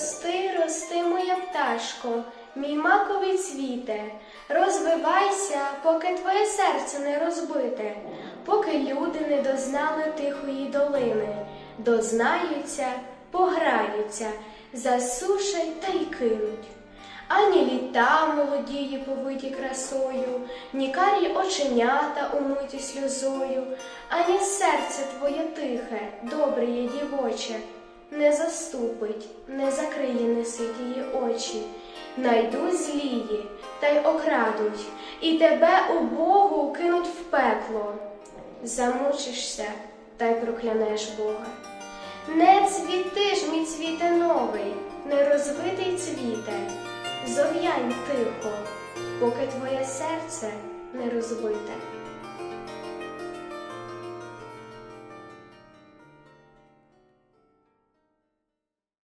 Рости, рости, моя пташко, мій маковий цвіте, розвивайся, поки твоє серце не розбите, поки люди не дознали тихої долини, дознаються, пограються, засушать та й кинуть. Ані літа молодії повиті красою, ні карі оченята умиті сльозою, ані серце твоє тихе, добре є дівоче, не заступить, не закриє неситії очі, найдуть злії та й окрадуть, і тебе у Богу кинуть в пекло. Замучишся та й проклянеш Бога. Не цвіти ж, мій цвіте новий, не розвитий цвіте, зов'янь тихо, поки твоє серце не розбите.